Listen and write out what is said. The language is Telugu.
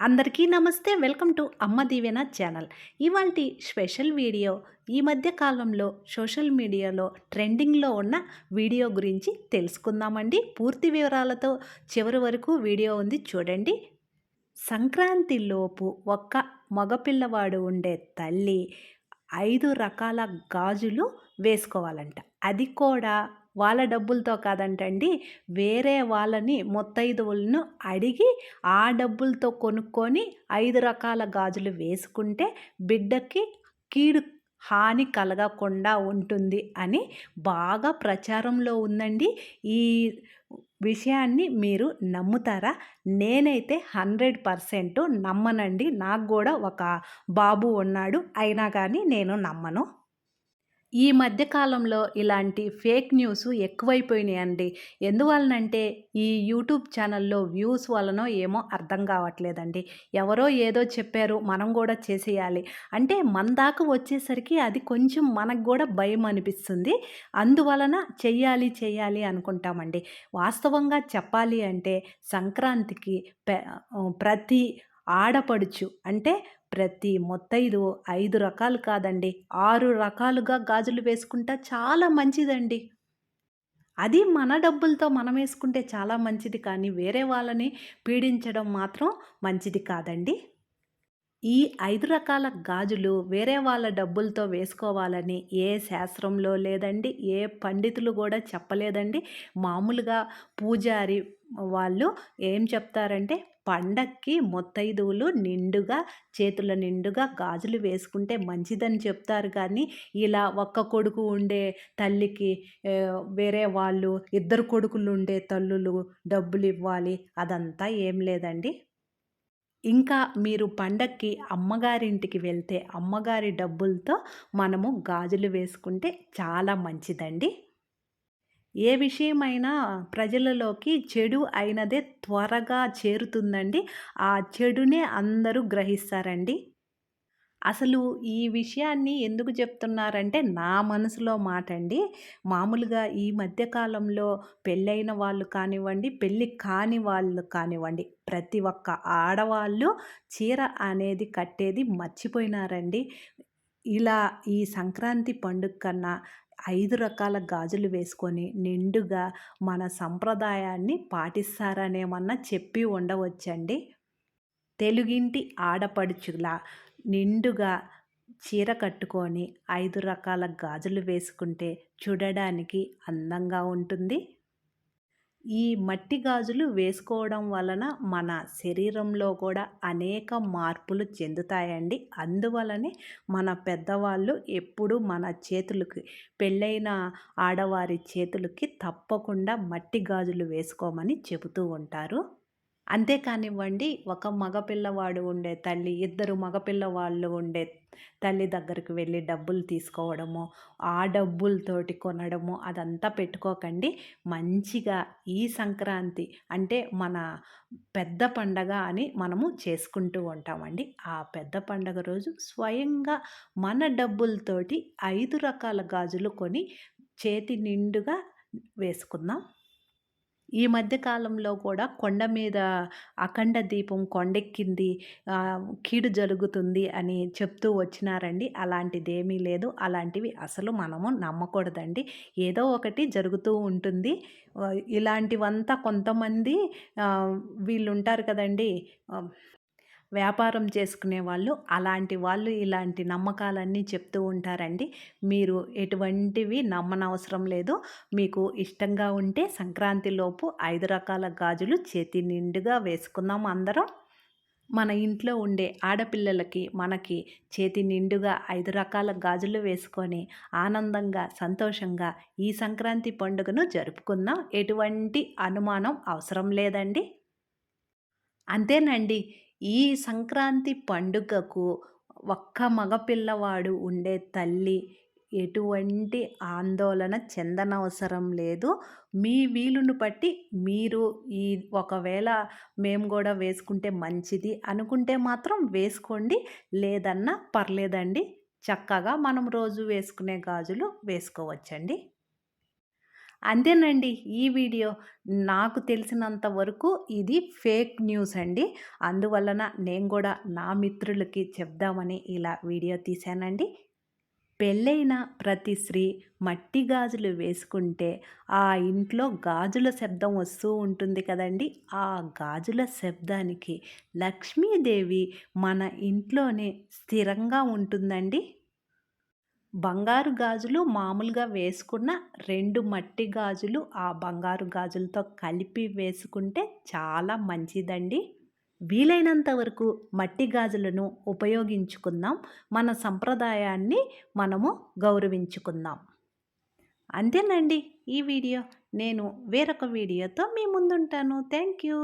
అందరికీ నమస్తే. Welcome to Amma Deevena channel. ఇవాళ స్పెషల్ వీడియో ఈ మధ్య కాలంలో సోషల్ మీడియాలో ట్రెండింగ్లో ఉన్న వీడియో గురించి తెలుసుకుందామండి. పూర్తి వివరాలతో చివరి వరకు వీడియో ఉంది చూడండి. సంక్రాంతిలోపు ఒక్క మగపిల్లవాడు ఉండే తల్లి ఐదు రకాల గాజులు వేసుకోవాలంట. అది కూడా వాళ్ళ డబ్బులతో కాదంటండి. వేరే వాళ్ళని మొత్తైదువులను అడిగి ఆ డబ్బులతో కొనుక్కొని ఐదు రకాల గాజులు వేసుకుంటే బిడ్డకి కీడు హాని కలగకుండా ఉంటుంది అని బాగా ప్రచారంలో ఉందండి. ఈ విషయాన్ని మీరు నమ్ముతారా? నేనైతే హండ్రెడ్ పర్సెంట్ నమ్మనండి. నాకు కూడా ఒక బాబు ఉన్నాడు. అయినా కానీ నేను నమ్మను. ఈ మధ్యకాలంలో ఇలాంటి ఫేక్ న్యూస్ ఎక్కువైపోయినాయండి. ఎందువలనంటే ఈ యూట్యూబ్ ఛానల్లో వ్యూస్ వలనో ఏమో అర్థం కావట్లేదండి. ఎవరో ఏదో చెప్పారు మనం కూడా చేసేయాలి. అంటే మన దాకా వచ్చేసరికి అది కొంచెం మనకు కూడా భయం అనిపిస్తుంది. అందువలన చెయ్యాలి చెయ్యాలి అనుకుంటామండి. వాస్తవంగా చెప్పాలి అంటే సంక్రాంతికి ప్రతి ఆడపడుచు అంటే ప్రతి మొత్తైదు ఐదు రకాలు కాదండి. ఆరు రకాలుగా గాజులు వేసుకుంటా చాలా మంచిదండి. అది మన డబ్బులతో మనం వేసుకుంటే చాలా మంచిది కానీ వేరే వాళ్ళని పీడించడం మాత్రం మంచిది కాదండి. ఈ ఐదు రకాల గాజులు వేరే వాళ్ళ డబ్బులతో వేసుకోవాలని ఏ శాస్త్రంలో లేదండి ఏ పండితులు కూడా చెప్పలేదండి. మామూలుగా పూజారి వాళ్ళు ఏం చెప్తారంటే పండక్కి మొత్తైదువులు నిండుగా చేతుల నిండుగా గాజులు వేసుకుంటే మంచిదని చెప్తారు. కానీ ఇలా ఒక్క కొడుకు ఉండే తల్లికి వేరే వాళ్ళు ఇద్దరు కొడుకులు ఉండే తల్లులు డబ్బులు ఇవ్వాలి అదంతా ఏం లేదండి. ఇంకా మీరు పండక్కి అమ్మగారింటికి వెళ్తే అమ్మగారి డబ్బులతో మనము గాజులు వేసుకుంటే చాలా మంచిదండి. ఏ విషయమైనా ప్రజలలోకి చెడు అయినదే త్వరగా చేరుతుందండి. ఆ చెడునే అందరూ గ్రహిస్తారండి. అసలు ఈ విషయాన్ని ఎందుకు చెప్తున్నారంటే నా మనసులో మాట అండి మామూలుగా ఈ మధ్యకాలంలో పెళ్ళైన వాళ్ళు కానివ్వండి పెళ్ళి కాని వాళ్ళు కానివ్వండి ప్రతి ఒక్క ఆడవాళ్ళు చీర అనేది కట్టేది మర్చిపోయినారండి. ఇలా ఈ సంక్రాంతి పండుగ కన్నా ఐదు రకాల గాజులు వేసుకొని నిండుగా మన సంప్రదాయాన్ని పాటిస్తారనేమన్నా చెప్పి ఉండవచ్చండి. తెలుగింటి ఆడపడుచులా నిండుగా చీర కట్టుకొని ఐదు రకాల గాజులు వేసుకుంటే చూడడానికి అందంగా ఉంటుంది. ఈ మట్టి గాజులు వేసుకోవడం వలన మన శరీరంలో కూడా అనేక మార్పులు చెందుతాయండి. అందువలనే మన పెద్దవాళ్ళు ఎప్పుడు మన చేతులకి పెళ్ళైన ఆడవారి చేతులకి తప్పకుండా మట్టి గాజులు వేసుకోమని చెబుతూ ఉంటారు. అంతేకానివ్వండి ఒక మగపిల్లవాడు ఉండే తల్లి ఇద్దరు మగపిల్లవాళ్ళు ఉండే తల్లి దగ్గరికి వెళ్ళి డబ్బులు తీసుకోవడము ఆ డబ్బులతోటి కొనడము అదంతా పెట్టుకోకండి. మంచిగా ఈ సంక్రాంతి అంటే మన పెద్ద పండగ అని మనము చేసుకుంటూ ఉంటామండి. ఆ పెద్ద పండగ రోజు స్వయంగా మన డబ్బులతోటి ఐదు రకాల గాజులు కొని చేతి నిండుగా వేసుకుందాం. ఈ మధ్యకాలంలో కూడా కొండ మీద అఖండ దీపం కొండెక్కింది. కీడు జరుగుతుంది అని చెప్తూ వచ్చినారండి. అలాంటిదేమీ లేదు. అలాంటివి అసలు మనము నమ్మకూడదండి. ఏదో ఒకటి జరుగుతూ ఉంటుంది. ఇలాంటివంతా కొంతమంది వీళ్ళు ఉంటారు కదండి. వ్యాపారం చేసుకునే వాళ్ళు అలాంటి వాళ్ళు ఇలాంటి నమ్మకాలన్నీ చెప్తూ ఉంటారండి. మీరు ఎటువంటివి నమ్మనవసరం లేదు. మీకు ఇష్టంగా ఉంటే సంక్రాంతిలోపు ఐదు రకాల గాజులు చేతి నిండుగా వేసుకుందాం అందరం. మన ఇంట్లో ఉండే ఆడపిల్లలకి మనకి చేతి నిండుగా ఐదు రకాల గాజులు వేసుకొని ఆనందంగా సంతోషంగా ఈ సంక్రాంతి పండుగను జరుపుకుందాం. ఎటువంటి అనుమానం అవసరం లేదండి. అంతేనండి. ఈ సంక్రాంతి పండుగకు ఒక్క మగపిల్లవాడు ఉండే తల్లి ఎటువంటి ఆందోళన చెందనవసరం లేదు. మీ వీలును బట్టి మీరు ఈ ఒకవేళ మేము కూడా వేసుకుంటే మంచిది అనుకుంటే మాత్రం వేసుకోండి. లేదన్నా పర్లేదండి. చక్కగా మనం రోజు వేసుకునే గాజులు వేసుకోవచ్చండి. అంతేనండి. ఈ వీడియో నాకు తెలిసినంత వరకు ఇది ఫేక్ న్యూస్ అండి. అందువలన నేను కూడా నా మిత్రులకి చెప్దామని ఇలా వీడియో తీశానండి. పెళ్ళైన ప్రతి స్త్రీ మట్టి గాజులు వేసుకుంటే ఆ ఇంట్లో గాజుల శబ్దం వస్తూ ఉంటుంది కదండి. ఆ గాజుల శబ్దానికి లక్ష్మీదేవి మన ఇంట్లోనే స్థిరంగా ఉంటుందండి. బంగారు గాజులు మామూలుగా వేసుకున్న రెండు మట్టి గాజులు ఆ బంగారు గాజులతో కలిపి వేసుకుంటే చాలా మంచిదండి. వీలైనంత వరకు మట్టి గాజులను ఉపయోగించుకుందాం. మన సంప్రదాయాన్ని మనము గౌరవించుకుందాం. అంతేనండి ఈ వీడియో. నేను వేరొక వీడియోతో మీ ముందుంటాను. Thank you